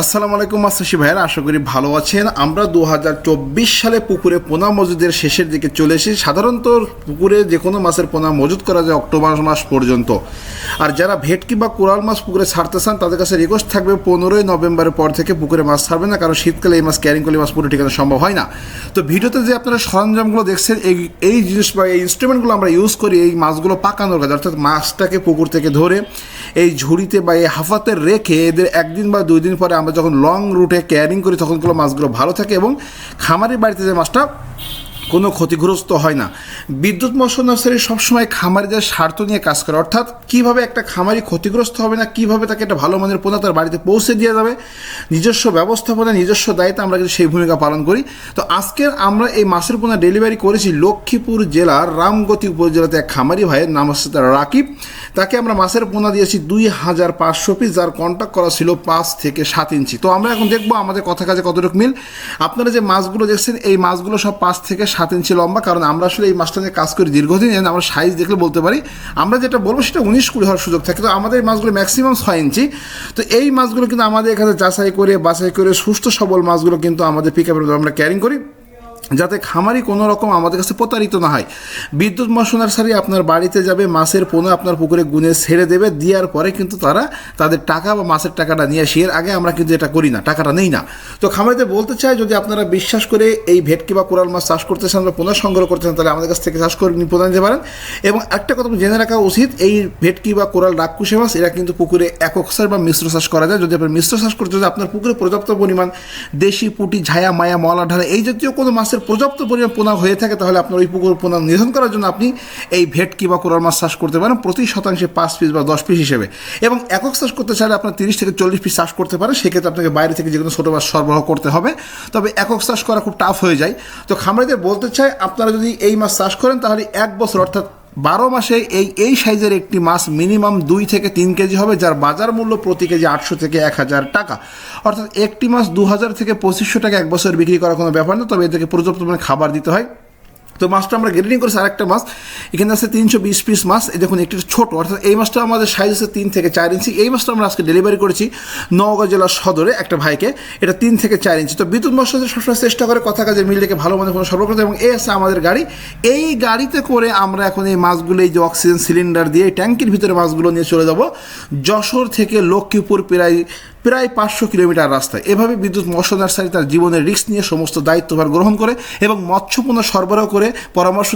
আসসালামু আলাইকুম মাসাশি ভাইয়ের, আশা করি ভালো আছেন। আমরা দু হাজার চব্বিশ সালে পুকুরে পোনা মজুদের শেষের দিকে চলে এসেছি। সাধারণত পুকুরে যে কোনো মাছের পোনা মজুদ করা যায় অক্টোবর মাস পর্যন্ত। আর যারা ভেটকি বা কোরাল মাছ পুকুরে ছাড়তে চান, তাদের কাছে রিকোয়েস্ট থাকবে পনেরোই নভেম্বরের পর থেকে পুকুরে মাছ ছাড়বে না, কারণ শীতকালে এই মাছ ক্যারিং করলে মাছ পুরো ঠিকানা সম্ভব হয় না। তো ভিডিওতে যে আপনারা সরঞ্জামগুলো দেখছেন, এই এই জিনিস বা এই ইনস্ট্রুমেন্টগুলো আমরা ইউজ করি, এই মাছগুলো পাকানোর কাজে, অর্থাৎ মাছটাকে পুকুর থেকে ধরে এই ঝুড়িতে বা এই হাফাতে রেখে এদের একদিন বা দুই দিন পরে আমরা যখন লং রুটে ক্যারিং করি তখনগুলো মাছগুলো ভালো থাকে এবং খামারের বাড়িতে যে মাছটা কোনো ক্ষতিগ্রস্ত হয় না। বিদ্যুৎ মৎস্য নার্সারি সবসময় খামারিদের স্বার্থ নিয়ে কাজ করে। অর্থাৎ কীভাবে একটা খামারি ক্ষতিগ্রস্ত হবে না, কীভাবে তাকে একটা ভালো মানের পোনা তার বাড়িতে পৌঁছে দিয়ে যাবে, নিজস্ব ব্যবস্থাপনা, নিজস্ব দায়িত্ব আমরা কিন্তু সেই ভূমিকা পালন করি। তো আজকের আমরা এই মাছের পোনা ডেলিভারি করেছি লক্ষ্মীপুর জেলার রামগতি উপজেলাতে এক খামারি ভাইয়ের নাম হচ্ছে তার রাকিব। তাকে আমরা মাছের পোনা দিয়েছি দুই হাজার পাঁচশো পিস যার কন্ট্যাক্ট করা ছিল পাঁচ থেকে সাত ইঞ্চি। তো আমরা এখন দেখব আমাদের কথা কাজে কতটুকু মিল। আপনারা যে মাছগুলো দেখছেন, এই মাছগুলো সব পাঁচ থেকে সাত ইঞ্চি লম্বা, কারণ আমরা আসলে এই মাছটা নিয়ে কাজ করি দীর্ঘদিন, আমরা সাইজ দেখলে বলতে পারি। আমরা যেটা বলব সেটা উনিশ কুড়ি হওয়ার সুযোগ থাকে। তো আমাদের এই মাছগুলো ম্যাক্সিমাম ছয় ইঞ্চি। তো এই মাছগুলো কিন্তু আমাদের এখানে যাচাই করে, বাছাই করে সুস্থ সবল মাছগুলো কিন্তু আমাদের পিক আপের আমরা ক্যারিং করি। যাতে খামারি কোনো রকম আমাদের কাছে প্রতারিত না হয়। বিদ্যুৎ মৎস্য নার্সারি আপনার বাড়িতে যাবে, মাছের পোনা আপনার পুকুরে গুনে ছেড়ে দেবে, দেওয়ার পরে কিন্তু তারা তাদের টাকা বা মাছের টাকাটা নিয়ে আসি। এর আগে আমরা কিন্তু এটা করি না, টাকাটা নেই না। তো খামারিতে বলতে চাই, যদি আপনারা বিশ্বাস করে এই ভেটকি বা কোরাল মাছ চাষ করতে চান বা পোনা সংগ্রহ করতে চান, তাহলে আমাদের কাছ থেকে চাষ করে প্রদান দিতে পারেন। এবং একটা কথা জেনে রাখা উচিত, এই ভেটকি বা কোরাল ডাককুশে মাছ, এরা কিন্তু পুকুরে একক চাষ বা মিশ্র চাষ করা যায়। যদি আপনার মিশ্র চাষ করতে যদি আপনার পুকুরে পর্যাপ্ত পরিমাণ দেশি পুটি, ঝায়া, মায়া মলা ঢালা এই জাতীয় কোনো মাছের পর্যাপ্ত পরিমাণ পোনা হয়ে থাকে, তাহলে আপনার ওই পুকুর পোনা নিধন করার জন্য আপনি এই ভেটকি বা কোরাল মাছ চাষ করতে পারেন প্রতি শতাংশে পাঁচ পিস বা দশ পিস হিসেবে। এবং একক চাষ করতে চাইলে আপনার তিরিশ থেকে চল্লিশ পিস চাষ করতে পারেন, সেক্ষেত্রে আপনাকে বাইরে থেকে যে কোনো ছোটো মাছ সরবরাহ করতে হবে। তবে একক চাষ করা খুব টাফ হয়ে যায়। তো খামারিদের বলতে চাই, আপনারা যদি এই মাছ চাষ করেন, তাহলে এক বছর অর্থাৎ বারো মাসে এই এই সাইজের একটি মাছ মিনিমাম দুই থেকে তিন কেজি হবে, যার বাজার মূল্য প্রতি কেজি আটশো থেকে এক হাজার টাকা। অর্থাৎ একটি মাছ দু হাজার থেকে পঁচিশশো টাকা এক বছর বিক্রি করার কোনো ব্যাপার না, তবে এদেরকে পর্যাপ্ত খাবার দিতে হয়। তো মাছটা আমরা গ্রেডিং করেছি আরেকটা মাছ। এখানে আছে তিনশো বিশ পিস মাছ। এই দেখুন, একটু ছোট, অর্থাৎ এই মাছটা আমাদের সাইজ আছে তিন থেকে চার ইঞ্চি। এই মাছটা আমরা আজকে ডেলিভারি করেছি নওগাঁ জেলার সদরে একটা ভাইকে। এটা তিন থেকে চার ইঞ্চি। তো বিদ্যুৎ মৎস্য সবসময় চেষ্টা করে কথা কাজের মিলটাকে ভালো মনে কোনো করতে। এবং এই আছে আমাদের গাড়ি। এই গাড়িতে করে আমরা এখন এই মাছগুলো, এই যে অক্সিজেন সিলিন্ডার দিয়ে এই ট্যাঙ্কির ভিতরে মাছগুলো নিয়ে চলে যাব। যশোর থেকে লক্ষ্মীপুর প্রায় প্রায় পাঁচশো কিলোমিটার রাস্তায়। এভাবে বিদ্যুৎ মৎস্য নার্সারি তার জীবনের রিস্ক নিয়ে সমস্ত দায়িত্বভার গ্রহণ করে এবং মৎস্যপণ্য সরবরাহ করে পরামর্শ